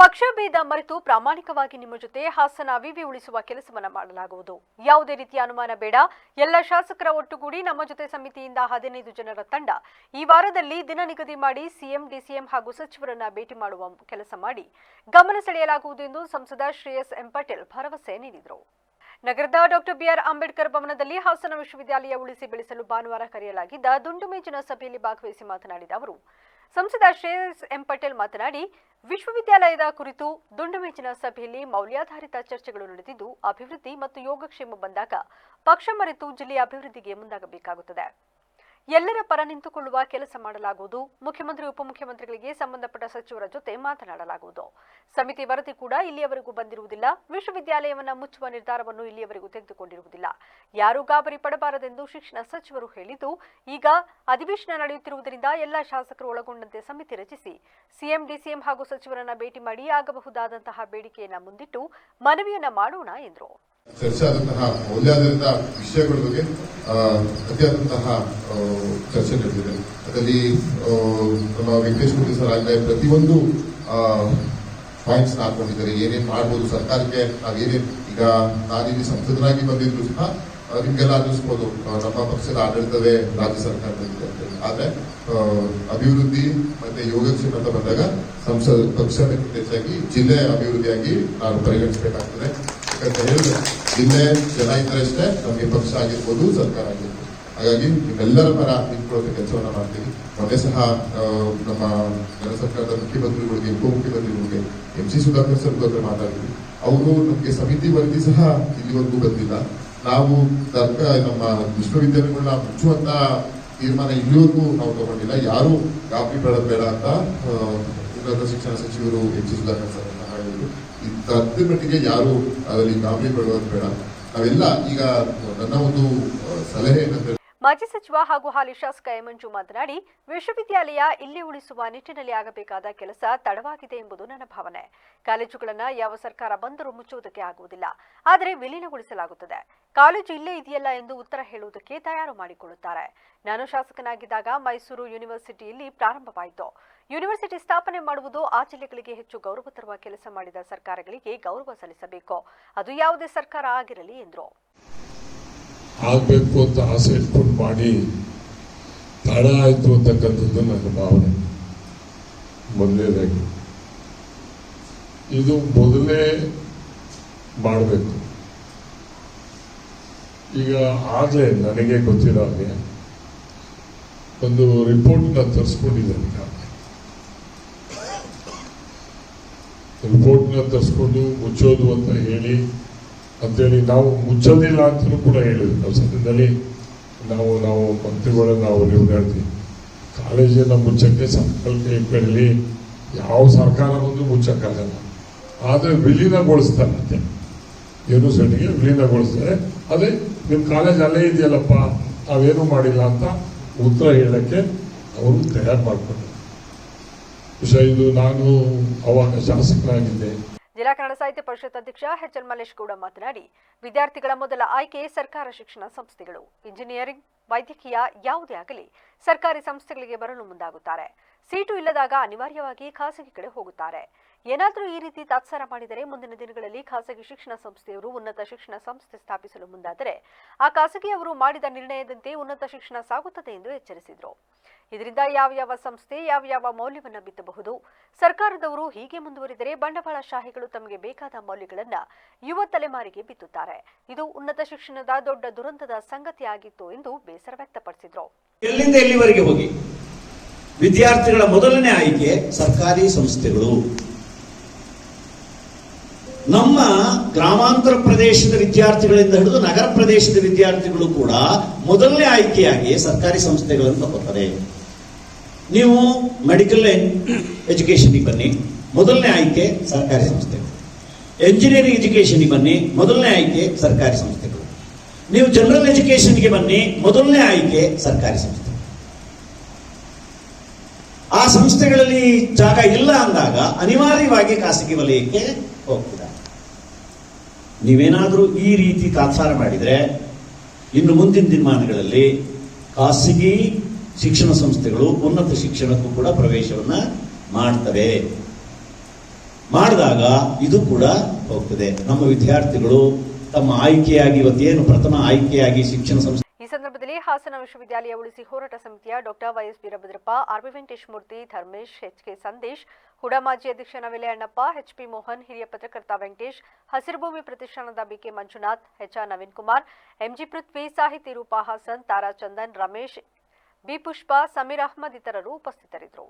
ಪಕ್ಷಭೇದ ಮರೆತು ಪ್ರಾಮಾಣಿಕವಾಗಿ ನಿಮ್ಮ ಜೊತೆ ಹಾಸನ ವಿವಿ ಉಳಿಸುವ ಕೆಲಸವನ್ನು ಮಾಡಲಾಗುವುದು. ಯಾವುದೇ ರೀತಿಯ ಅನುಮಾನ ಬೇಡ. ಎಲ್ಲ ಶಾಸಕರ ಒಟ್ಟುಗೂಡಿ ನಮ್ಮ ಜೊತೆ ಸಮಿತಿಯಿಂದ ಹದಿನೈದು ಜನರ ತಂಡ ಈ ವಾರದಲ್ಲಿ ದಿನ ನಿಗದಿ ಮಾಡಿ ಸಿಎಂ, ಡಿಸಿಎಂ ಹಾಗೂ ಸಚಿವರನ್ನ ಭೇಟಿ ಮಾಡುವ ಕೆಲಸ ಮಾಡಿ ಗಮನ ಸೆಳೆಯಲಾಗುವುದು ಎಂದು ಸಂಸದ ಶ್ರೇಯಸ್ ಎಂ ಪಟೇಲ್ ಭರವಸೆ ನೀಡಿದರು. ನಗರದ ಡಾಕ್ಟರ್ ಬಿಆರ್ ಅಂಬೇಡ್ಕರ್ ಭವನದಲ್ಲಿ ಹಾಸನ ವಿಶ್ವವಿದ್ಯಾಲಯ ಉಳಿಸಿ ಬೆಳೆಸಲು ಭಾನುವಾರ ಕರೆಯಲಾಗಿದ್ದ ದುಂಡು ಮೇಜಿನ ಸಭೆಯಲ್ಲಿ ಭಾಗವಹಿಸಿ ಮಾತನಾಡಿದ ಅವರು ಸಂಸದ ಶ್ರೇಯಸ್ ಎಂ ಪಟೇಲ್ ಮಾತನಾಡಿ, ವಿಶ್ವವಿದ್ಯಾಲಯದ ಕುರಿತು ದುಂಡು ಮೇಜಿನ ಸಭೆಯಲ್ಲಿ ಮೌಲ್ಯಾಧಾರಿತ ಚರ್ಚೆಗಳು ನಡೆದಿದ್ದು, ಅಭಿವೃದ್ಧಿ ಮತ್ತು ಯೋಗಕ್ಷೇಮ ಬಂದಾಗ ಪಕ್ಷ ಮರೆತು ಜಿಲ್ಲೆಯ ಅಭಿವೃದ್ಧಿಗೆ ಮುಂದಾಗಬೇಕಾಗುತ್ತದೆ. ಎಲ್ಲರ ಪರ ನಿಂತುಕೊಳ್ಳುವ ಕೆಲಸ ಮಾಡಲಾಗುವುದು. ಮುಖ್ಯಮಂತ್ರಿ, ಉಪಮುಖ್ಯಮಂತ್ರಿಗಳಿಗೆ ಸಂಬಂಧಪಟ್ಟ ಸಚಿವರ ಜೊತೆ ಮಾತನಾಡಲಾಗುವುದು. ಸಮಿತಿ ವರದಿ ಕೂಡ ಇಲ್ಲಿಯವರೆಗೂ ಬಂದಿರುವುದಿಲ್ಲ. ವಿಶ್ವವಿದ್ಯಾಲಯವನ್ನ ಮುಚ್ಚುವ ನಿರ್ಧಾರವನ್ನು ಇಲ್ಲಿಯವರೆಗೂ ತೆಗೆದುಕೊಂಡಿರುವುದಿಲ್ಲ. ಯಾರೂ ಗಾಬರಿ ಪಡಬಾರದೆಂದು ಶಿಕ್ಷಣ ಸಚಿವರು ಹೇಳಿದ್ದು, ಈಗ ಅಧಿವೇಶನ ನಡೆಯುತ್ತಿರುವುದರಿಂದ ಎಲ್ಲ ಶಾಸಕರು ಒಳಗೊಂಡಂತೆ ಸಮಿತಿ ರಚಿಸಿ, ಸಿಎಂ, ಡಿಸಿಎಂ ಹಾಗೂ ಸಚಿವರನ್ನ ಭೇಟಿ ಮಾಡಿ ಆಗಬಹುದಾದಂತಹ ಬೇಡಿಕೆಯನ್ನ ಮುಂದಿಟ್ಟು ಮನವಿಯನ್ನ ಮಾಡೋಣ ಎಂದರು. ಚರ್ಚೆ ಆದಂತಹ ಮೌಲ್ಯಾಧಾರಿತ ವಿಷಯಗಳ ಬಗ್ಗೆ ಅತಿಯಾದಂತಹ ಚರ್ಚೆ ನಡೆದಿದೆ. ಅದರಲ್ಲಿ ನಮ್ಮ ವೆಂಕಟೇಶ್ ಮೂರ್ತಿ ಸರ್ ಆಗಲೇ ಪ್ರತಿಯೊಂದು ಪಾಯಿಂಟ್ಸ್ ಹಾಕೊಂಡಿದ್ದಾರೆ. ಏನೇನು ಮಾಡ್ಬೋದು, ಸರ್ಕಾರಕ್ಕೆ ನಾವೇನೇನ್ ಈಗ ನಾನಿಲ್ಲಿ ಸಂಸದರಾಗಿ ಬಂದಿದ್ರು ಸಹ ನಿಮಗೆಲ್ಲ ಅನ್ನಿಸ್ಬೋದು ನಮ್ಮ ಪಕ್ಷದ ಆಡಳಿತವೇ ರಾಜ್ಯ ಹೇಳಿ. ಆದ್ರೆ ಅಭಿವೃದ್ಧಿ ಮತ್ತೆ ಯೋಗಕ್ಷೇಮ ಅಂತ ಬಂದಾಗ ಸಂಸದ ಪಕ್ಷ ಹೆಚ್ಚಾಗಿ ಜಿಲ್ಲೆ ಅಭಿವೃದ್ಧಿಯಾಗಿ ನಾವು ಪರಿಗಣಿಸಬೇಕಾಗ್ತದೆ. ಯಾಕಂತ ನಿನ್ನೆ ಜನ ಅಷ್ಟೇ ನಮಗೆ ಪಕ್ಷ ಆಗಿರ್ಬೋದು ಸರ್ಕಾರ ಆಗಿರ್ಬೋದು. ಹಾಗಾಗಿ ನಿಮ್ಮೆಲ್ಲರ ಪರ ನಿಂತ್ಕೊಳ್ಳೋಕೆ ಕೆಲಸವನ್ನು ಮಾಡ್ತೀವಿ. ಮೊನ್ನೆ ಸಹ ನಮ್ಮ ಜನ ಸರ್ಕಾರದ ಮುಖ್ಯಮಂತ್ರಿಗಳಿಗೆ, ಉಪಮುಖ್ಯಮಂತ್ರಿಗಳಿಗೆ ಎಂ ಸಿ ಸುಧಾಕರ್ ಸರ್ ಹತ್ರ ಮಾತಾಡಿದ್ವಿ ಅವರು ನಮಗೆ ಸಮಿತಿ ವರದಿ ಸಹ ಇಲ್ಲಿವರೆಗೂ ಬಂದಿಲ್ಲ. ನಾವು ತರ್ಕ ನಮ್ಮ ವಿಶ್ವವಿದ್ಯಾಲಯಗಳನ್ನ ಮುಚ್ಚುವಂತ ತೀರ್ಮಾನ ಇಲ್ಲಿವರೆಗೂ ನಾವು ತಗೊಂಡಿಲ್ಲ. ಯಾರು ಕಾಪಿ ಬೇಡ ಬೇಡ ಅಂತ ಉನ್ನತ ಶಿಕ್ಷಣ ಸಚಿವರು ಎಂ ಸಿ ಸುಧಾಕರ್ ಸರ್ ಹೇಳಿದ್ರು ಮಟ್ಟಿಗೆ ಯಾರು ಅದರಲ್ಲಿ ಗಾಬರಿ ಪಡುವುದು ಬೇಡ. ನಾವೆಲ್ಲ ಈಗ ನನ್ನ ಒಂದು ಸಲಹೆ ಏನಂದ್ರೆ ಮಾಜಿ ಸಚಿವ ಹಾಗೂ ಹಾಲಿ ಶಾಸಕ ಎಮಂಜು ಮಂಜು ಮಾತನಾಡಿ, ವಿಶ್ವವಿದ್ಯಾಲಯ ಇಲ್ಲಿ ಉಳಿಸುವ ನಿಟ್ಟಿನಲ್ಲಿ ಆಗಬೇಕಾದ ಕೆಲಸ ತಡವಾಗಿದೆ ಎಂಬುದು ನನ್ನ ಭಾವನೆ. ಕಾಲೇಜುಗಳನ್ನು ಯಾವ ಸರ್ಕಾರ ಬಂದರೂ ಮುಚ್ಚುವುದಕ್ಕೆ ಆಗುವುದಿಲ್ಲ, ಆದರೆ ವಿಲೀನಗೊಳಿಸಲಾಗುತ್ತದೆ. ಕಾಲೇಜು ಇಲ್ಲೇ ಇದೆಯಲ್ಲ ಎಂದು ಉತ್ತರ ಹೇಳುವುದಕ್ಕೆ ತಯಾರು ಮಾಡಿಕೊಳ್ಳುತ್ತಾರೆ. ನಾನು ಶಾಸಕನಾಗಿದ್ದಾಗ ಮೈಸೂರು ಯೂನಿವರ್ಸಿಟಿಯಲ್ಲಿ ಪ್ರಾರಂಭವಾಯಿತು. ಯೂನಿವರ್ಸಿಟಿ ಸ್ಥಾಪನೆ ಮಾಡುವುದು ಆ ಜಿಲ್ಲೆಗಳಿಗೆ ಹೆಚ್ಚು ಗೌರವ ತರುವ ಕೆಲಸ ಮಾಡಿದ ಸರ್ಕಾರಗಳಿಗೆ ಗೌರವ ಸಲ್ಲಿಸಬೇಕು. ಅದು ಯಾವುದೇ ಸರ್ಕಾರ ಆಗಿರಲಿ ಎಂದರು. ಆಗಬೇಕು ಅಂತ ಆಸೆ ಇಟ್ಕೊಂಡು ಮಾಡಿ, ತಡ ಆಯಿತು ಅಂತಕ್ಕಂಥದ್ದು ನನ್ನ ಭಾವನೆ. ಮೊದಲನೇದಾಗಿ ಇದು ಮೊದಲೇ ಮಾಡಬೇಕು. ಈಗ ಆಗಲೇ ನನಗೆ ಗೊತ್ತಿರೋ ಹಾಗೆ, ಒಂದು ರಿಪೋರ್ಟ್ನ ತರಿಸ್ಕೊಂಡಿದ್ದೇನೆ ರಿಪೋರ್ಟ್ನ ತರಿಸ್ಕೊಂಡು ಮುಚ್ಚೋದು ಅಂತ ಹೇಳಿ ಅಂತೇಳಿ ನಾವು ಮುಚ್ಚೋದಿಲ್ಲ ಅಂತಲೂ ಕೂಡ ಹೇಳಿದ್ವಿ ನಾವು ಸದ್ಯದಲ್ಲಿ ನಾವು ನಾವು ಮಂತ್ರಿಗಳನ್ನ ನಾವು ಹೇಳ್ತೀವಿ ಕಾಲೇಜನ್ನ ಮುಚ್ಚಕ್ಕೆ ಸಂಕಲ್ಪ ಇಟ್ಕೊಳ್ಳಿ ಯಾವ ಸರ್ಕಾರ ಬಂದು ಮುಚ್ಚಕ್ಕಾಗಲ್ಲ ಆದರೆ ವಿಲೀನಗೊಳಿಸ್ತಾರಂತೆ ಯೂನಿವರ್ಸಿಟಿಗೆ ವಿಲೀನಗೊಳಿಸ್ತಾರೆ. ಅದೇ ನಿಮ್ಮ ಕಾಲೇಜ್ ಅಲ್ಲೇ ಇದೆಯಲ್ಲಪ್ಪ, ನಾವೇನು ಮಾಡಿಲ್ಲ ಅಂತ ಉತ್ತರ ಹೇಳಕ್ಕೆ ಅವರು ತಯಾರು ಮಾಡಿಕೊಂಡ್ರು. ವಿಷಯ ಇದು, ನಾನು ಅವಾಗ ಶಾಸಕನಾಗಿದ್ದೆ. ಜಿಲ್ಲಾ ಕನ್ನಡ ಸಾಹಿತ್ಯ ಪರಿಷತ್ ಅಧ್ಯಕ್ಷ ಎಚ್ ಎಲ್ ಮಲ್ಲೇಶ್ ಗೌಡ ಮಾತನಾಡಿ, ವಿದ್ಯಾರ್ಥಿಗಳ ಮೊದಲ ಆಯ್ಕೆ ಸರ್ಕಾರ ಶಿಕ್ಷಣ ಸಂಸ್ಥೆಗಳು. ಇಂಜಿನಿಯರಿಂಗ್, ವೈದ್ಯಕೀಯ ಯಾವುದೇ ಆಗಲಿ ಸರ್ಕಾರಿ ಸಂಸ್ಥೆಗಳಿಗೆ ಬರಲು ಮುಂದಾಗುತ್ತಾರೆ. ಸೀಟು ಇಲ್ಲದಾಗ ಅನಿವಾರ್ಯವಾಗಿ ಖಾಸಗಿ ಕಡೆ ಹೋಗುತ್ತಾರೆ. ಏನಾದರೂ ಈ ರೀತಿ ತಾತ್ಸಾರ ಮಾಡಿದರೆ ಮುಂದಿನ ದಿನಗಳಲ್ಲಿ ಖಾಸಗಿ ಶಿಕ್ಷಣ ಸಂಸ್ಥೆಯವರು ಉನ್ನತ ಶಿಕ್ಷಣ ಸಂಸ್ಥೆ ಸ್ಥಾಪಿಸಲು ಮುಂದಾದರೆ ಆ ಖಾಸಗಿಯವರು ಮಾಡಿದ ನಿರ್ಣಯದಂತೆ ಉನ್ನತ ಶಿಕ್ಷಣ ಸಾಗುತ್ತದೆ ಎಂದು ಎಚ್ಚರಿಸಿದರು. ಇದರಿಂದ ಯಾವ ಯಾವ ಸಂಸ್ಥೆ ಯಾವ ಯಾವ ಮೌಲ್ಯವನ್ನು ಬಿತ್ತಬಹುದು? ಸರ್ಕಾರದವರು ಹೀಗೆ ಮುಂದುವರಿದರೆ ಬಂಡವಾಳಶಾಹಿಗಳು ತಮಗೆ ಬೇಕಾದ ಮೌಲ್ಯಗಳನ್ನು ಯುವ ತಲೆಮಾರಿಗೆ ಬಿತ್ತುತ್ತಾರೆ. ಇದು ಉನ್ನತ ಶಿಕ್ಷಣದ ದೊಡ್ಡ ದುರಂತದ ಸಂಗತಿಯಾಗಿತ್ತು ಎಂದು ಬೇಸರ ವ್ಯಕ್ತಪಡಿಸಿದರು. ಎಲ್ಲಿಂದ ಹೋಗಿ? ವಿದ್ಯಾರ್ಥಿಗಳ ಮೊದಲನೇ ಆಯ್ಕೆ ಸರ್ಕಾರಿ ಸಂಸ್ಥೆಗಳು. ನಮ್ಮ ಗ್ರಾಮಾಂತರ ಪ್ರದೇಶದ ವಿದ್ಯಾರ್ಥಿಗಳಿಂದ ಹಿಡಿದು ನಗರ ಪ್ರದೇಶದ ವಿದ್ಯಾರ್ಥಿಗಳು ಕೂಡ ಮೊದಲನೇ ಆಯ್ಕೆಯಾಗಿ ಸರ್ಕಾರಿ ಸಂಸ್ಥೆಗಳನ್ನು ತಗೋತಾರೆ ನೀವು ಮೆಡಿಕಲ್ ಎಜುಕೇಶನ್ಗೆ ಬನ್ನಿ, ಮೊದಲನೇ ಆಯ್ಕೆ ಸರ್ಕಾರಿ ಸಂಸ್ಥೆಗಳು. ಎಂಜಿನಿಯರಿಂಗ್ ಎಜುಕೇಶನ್ಗೆ ಬನ್ನಿ, ಮೊದಲನೇ ಆಯ್ಕೆ ಸರ್ಕಾರಿ ಸಂಸ್ಥೆಗಳು. ನೀವು ಜನರಲ್ ಎಜುಕೇಶನ್ಗೆ ಬನ್ನಿ, ಮೊದಲನೇ ಆಯ್ಕೆ ಸರ್ಕಾರಿ ಸಂಸ್ಥೆ ಆ ಸಂಸ್ಥೆಗಳಲ್ಲಿ ಜಾಗ ಇಲ್ಲ ಅಂದಾಗ ಅನಿವಾರ್ಯವಾಗಿ ಖಾಸಗಿ ವಲಯಕ್ಕೆ ಹೋಗ್ತಿದ್ದಾರೆ ನೀವೇನಾದರೂ ಈ ರೀತಿ ತಾತ್ಸಾರ ಮಾಡಿದರೆ ಇನ್ನು ಮುಂದಿನ ದಿನಮಾನಗಳಲ್ಲಿ ಖಾಸಗಿ ಶಿಕ್ಷಣ ಸಂಸ್ಥೆಗಳು ಉನ್ನತ ಶಿಕ್ಷಣಕ್ಕೂ ಕೂಡ ಪ್ರವೇಶವನ್ನ ಮಾಡ್ತವೆ. ಮಾಡಿದಾಗ ಇದು ಕೂಡ ಹೋಗ್ತದೆ. ನಮ್ಮ ವಿದ್ಯಾರ್ಥಿಗಳು ತಮ್ಮ ಆಯ್ಕೆಯಾಗಿ ಇವತ್ತೇನು ಪ್ರಥಮ ಆಯ್ಕೆಯಾಗಿ ಶಿಕ್ಷಣ ಸಂಸ್ಥೆ ಈ ಸಂದರ್ಭದಲ್ಲಿ ಹಾಸನ ವಿಶ್ವವಿದ್ಯಾಲಯ ಉಳಿಸಿ ಹೋರಾಟ ಸಮಿತಿಯ doctor Y S Veerabhadrappa R B Venkatesh Murthy, Dharmesh, H K Sandesh HUDA ಮಾಜಿ ಅಧ್ಯಕ್ಷ ನವೆಲೆ ಅಣ್ಣಪ್ಪ ಎಚ್ ಪಿ ಮೋಹನ್, ಹಿರಿಯ ಪತ್ರಕರ್ತ ವೆಂಕಟೇಶ್ ಹಸಿರುಭೂಮಿ ಪ್ರತಿಷ್ಠಾನದ B K Manjunath H R Naveen Kumar M G Prithvi, ಸಾಹಿತಿ ರೂಪಾ ಹಾಸನ್, ತಾರಾ ಚಂದನ್, ರಮೇಶ್ ಬಿ ಪುಷ್ಪ, ಸಮೀರ್ ಅಹ್ಮದ್ ಇತರರು ಉಪಸ್ಥಿತರಿದ್ದರು.